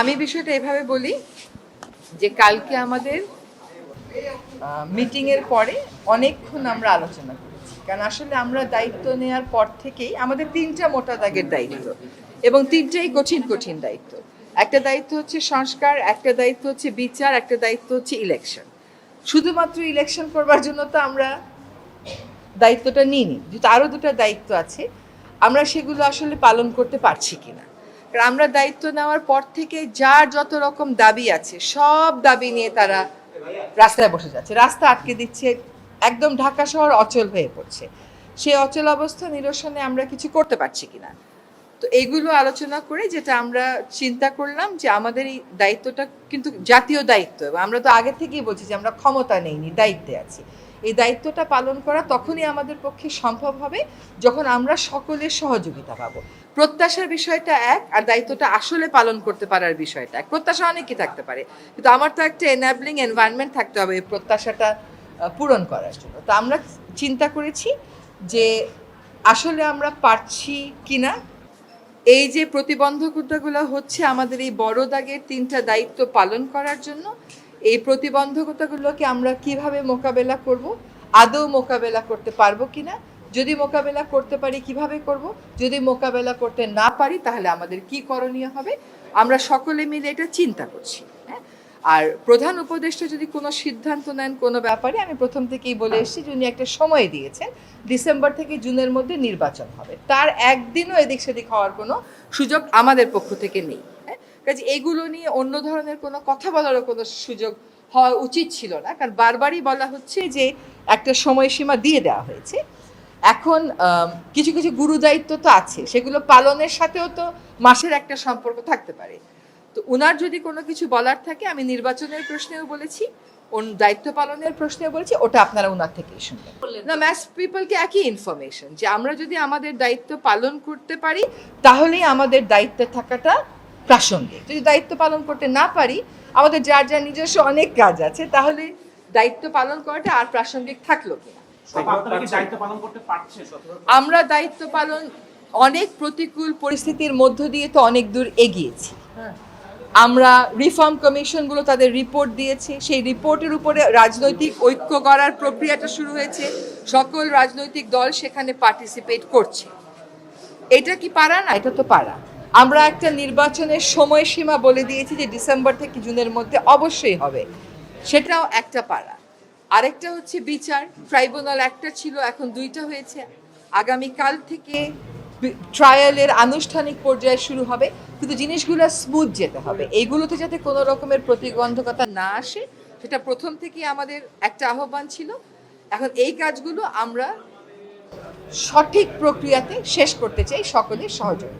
আমি বিষয়টা এভাবে বলি যে কালকে আমাদের মিটিং এর পরে অনেকক্ষণ আমরা আলোচনা করেছি। কারণ আসলে আমরা দায়িত্ব নেওয়ার পর থেকেই আমাদের তিনটা মোটা দাগের দায়িত্ব এবং তিনটাই কঠিন কঠিন দায়িত্ব। একটা দায়িত্ব হচ্ছে সংস্কার, একটা দায়িত্ব হচ্ছে বিচার, একটা দায়িত্ব হচ্ছে ইলেকশন শুধুমাত্র ইলেকশন করবার জন্য তো আমরা দায়িত্বটা নিই নিইনি, যেহেতু আরও দুটো দায়িত্ব আছে, আমরা সেগুলো আসলে পালন করতে পারছি কিনা। আমরা দায়িত্ব নেওয়ার পর থেকে যার যত রকম দাবি আছে, সব দাবি নিয়ে তারা রাস্তায় বসে যাচ্ছে। রাস্তা আটকে দিচ্ছে, একদম ঢাকা শহর অচল হয়ে পড়ছে। সেই অচল অবস্থা নিরসনে আমরা কিছু করতে পারছি কিনা? তো এগুলো আলোচনা করে যেটা আমরা চিন্তা করলাম যে আমাদের এই দায়িত্বটা কিন্তু জাতীয় দায়িত্ব আমরা তো আগে থেকেই বলছি যে আমরা ক্ষমতা নেইনি, দায়িত্বে আছি। এই দায়িত্বটা পালন করা তখনই আমাদের পক্ষে সম্ভব হবে যখন আমরা সকলের সহযোগিতা পাবো। প্রত্যাশার বিষয়টা এক আর দায়িত্বটা আসলে পালন করতে পারার বিষয়টা এক। প্রত্যাশা অনেকই থাকতে পারে, কিন্তু আমার তো একটা এনাবলিং এনভায়রনমেন্ট থাকতে হবে এই প্রত্যাশাটা পূরণ করার জন্য। তো আমরা চিন্তা করেছি যে আসলে আমরা পারছি কি না এই যে প্রতিবন্ধকতাগুলো হচ্ছে আমাদের এই বড় দাগের তিনটা দায়িত্ব পালন করার জন্য এই প্রতিবন্ধকতাগুলোকে আমরা কীভাবে মোকাবেলা করব? আদৌ মোকাবেলা করতে পারব কিনা? যদি মোকাবেলা করতে পারি, কীভাবে করব? যদি মোকাবেলা করতে না পারি, তাহলে আমাদের কি করণীয় হবে? আমরা সকলে মিলে এটা চিন্তা করছি হ্যাঁ? আর প্রধান উপদেষ্টা যদি কোনো সিদ্ধান্ত নেন কোনো ব্যাপারে, আমি প্রথম থেকেই বলে এসেছি, যিনি একটা সময় দিয়েছেন, ডিসেম্বর থেকে জুনের মধ্যে নির্বাচন হবে। তার একদিনও এদিক সেদিক হওয়ার কোনো সুযোগ আমাদের পক্ষ থেকে নেই। কাজে এগুলো নিয়ে অন্য ধরনের কোনো কথা বলারও কোনো সুযোগ হওয়া উচিত ছিল না। কারণ বারবারই বলা হচ্ছে যে একটা সময়সীমা দিয়ে দেওয়া হয়েছে। এখন কিছু কিছু গুরু দায়িত্ব তো আছে। সেগুলো পালনের সাথেও তো মাসের একটা সম্পর্ক থাকতে পারে। তো উনার যদি কোনো কিছু বলার থাকে আমি নির্বাচনের প্রশ্নেও বলেছি দায়িত্ব পালনের প্রশ্নে বলেছি ওটা আপনারা ওনার থেকেই শুনবেন। না ম্যাস পিপলকে একই ইনফরমেশন যে আমরা যদি আমাদের দায়িত্ব পালন করতে পারি তাহলেই আমাদের দায়িত্বে থাকাটা প্রাসঙ্গিক। যদি দায়িত্ব পালন করতে না পারি আমাদের যার যার নিজস্ব অনেক কাজ আছে তাহলে দায়িত্ব পালন করাটা আর প্রাসঙ্গিক থাকল কিনা? দায়িত্ব পালন করতে পারছেন আমরা দায়িত্ব পালন অনেক প্রতিকূল পরিস্থিতির মধ্য দিয়ে তো অনেক দূর এগিয়েছি। আমরা রিফর্ম কমিশনগুলো তাদের রিপোর্ট দিয়েছে সেই রিপোর্টের উপরে রাজনৈতিক ঐক্য করার প্রক্রিয়াটা শুরু হয়েছে সকল রাজনৈতিক দল সেখানে পার্টিসিপেট করছে। এটা কি পারা না? এটা তো পারা। আমরা একটা নির্বাচনের সময়সীমা বলে দিয়েছি যে ডিসেম্বর থেকে জুনের মধ্যে অবশ্যই হবে। সেটাও একটা পারা আরেকটা হচ্ছে বিচার। ট্রাইব্যুনাল একটা ছিল, এখন দুইটা হয়েছে। আগামী কাল থেকে ট্রায়ালের আনুষ্ঠানিক পর্যায়ে শুরু হবে। কিন্তু জিনিসগুলো স্মুথ যেতে হবে। এইগুলোতে যাতে কোনো রকমের প্রতিবন্ধকতা না আসে, সেটা প্রথম থেকেই আমাদের একটা আহ্বান ছিল। এখন এই কাজগুলো আমরা সঠিক প্রক্রিয়াতে শেষ করতে চাই সকলের সহযোগিতা।